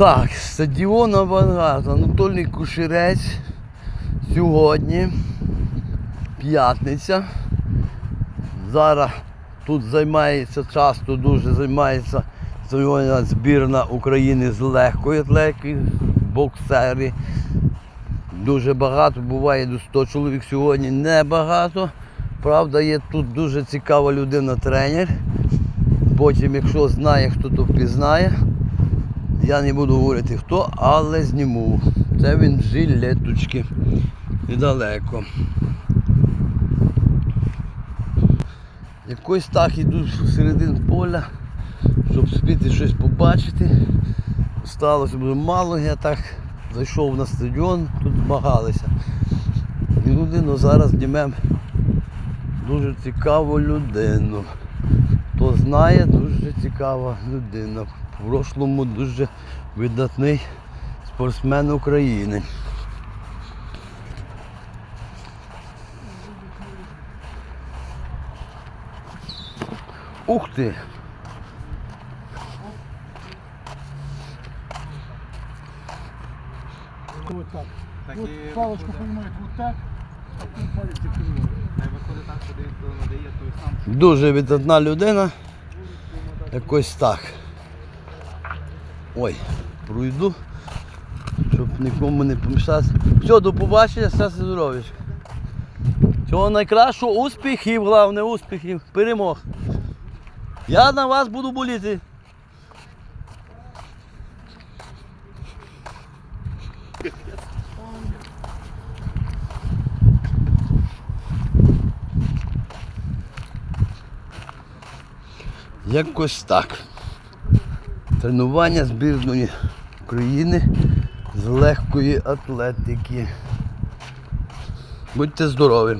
Так, стадіон Авангард, Анатолій Кушерець. Сьогодні п'ятниця. Зараз тут займається часто дуже займається збірна України з легкої атлетики, боксери. Дуже багато, буває до 100 чоловік сьогодні небагато. Правда, є тут дуже цікава людина тренер. Потім, якщо знає, хто то впізнає, я не буду говорити хто, але зніму. Це він жилеточки. Недалеко. Якось так іду середин поля, щоб спіти щось побачити. Сталося дуже мало, я так зайшов на стадіон, тут змагалися. І людину зараз знімемо дуже цікаву людину. Знає, дуже цікава людина. В прошлому дуже видатний спортсмен України. Ух ти! Вот так. Так вот і палочка виходить. понимает вот так, а потом палец закрывает. Виходить так, що десь надає той сам. Дуже видатна людина. Якось так. Ой, пройду, щоб нікому не помішати. Все, до побачення, все здоров'я. Всього найкращого, успіхів, головне, успіхів, перемог. Я на вас буду боліти. Якось так. Тренування збірної України з легкої атлетики. Будьте здорові!